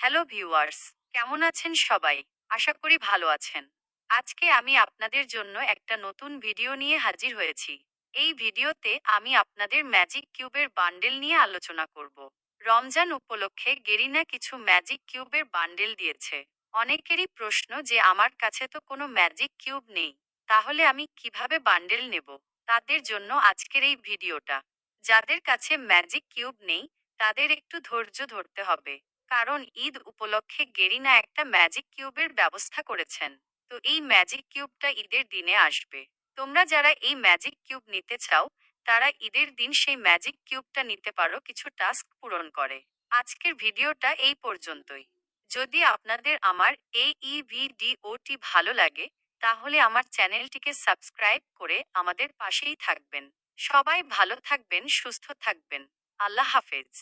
Hello viewers, কেমন আছেন সবাই? আশা করি ভালো আছেন। আজকে আমি আপনাদের জন্য একটা নতুন ভিডিও নিয়ে হাজির হয়েছি। এই ভিডিওতে আমি আপনাদের ম্যাজিক কিউবের বান্ডেল নিয়ে আলোচনা করব। রমজান উপলক্ষে গেরিনা কিছু ম্যাজিক কিউবের বান্ডেল দিয়েছে। অনেকেরই প্রশ্ন যে, আমার কাছে তো কোনো ম্যাজিক কিউব নেই, তাহলে আমি কীভাবে বান্ডেল নেব? তাদের জন্য আজকের এই ভিডিওটা। যাদের কাছে ম্যাজিক কিউব নেই, তাদের একটু ধৈর্য ধরতে হবে। কারণ ঈদ উপলক্ষে গেরিনা একটা ম্যাজিক কিউবের ব্যবস্থা করেছেন। তো এই ম্যাজিক কিউবটা ঈদের দিনে আসবে। তোমরা যারা এই ম্যাজিক কিউব নিতে চাও, তারা ঈদের দিন সেই ম্যাজিক কিউবটা নিতে পারো কিছু টাস্ক পূরণ করে। আজকের ভিডিওটা এই পর্যন্তই। যদি আপনাদের আমার এই ই ভিডিওটি ভালো লাগে, তাহলে আমার চ্যানেলটিকে সাবস্ক্রাইব করে আমাদের পাশেই থাকবেন। সবাই ভালো থাকবেন, সুস্থ থাকবেন। আল্লাহ হাফেজ।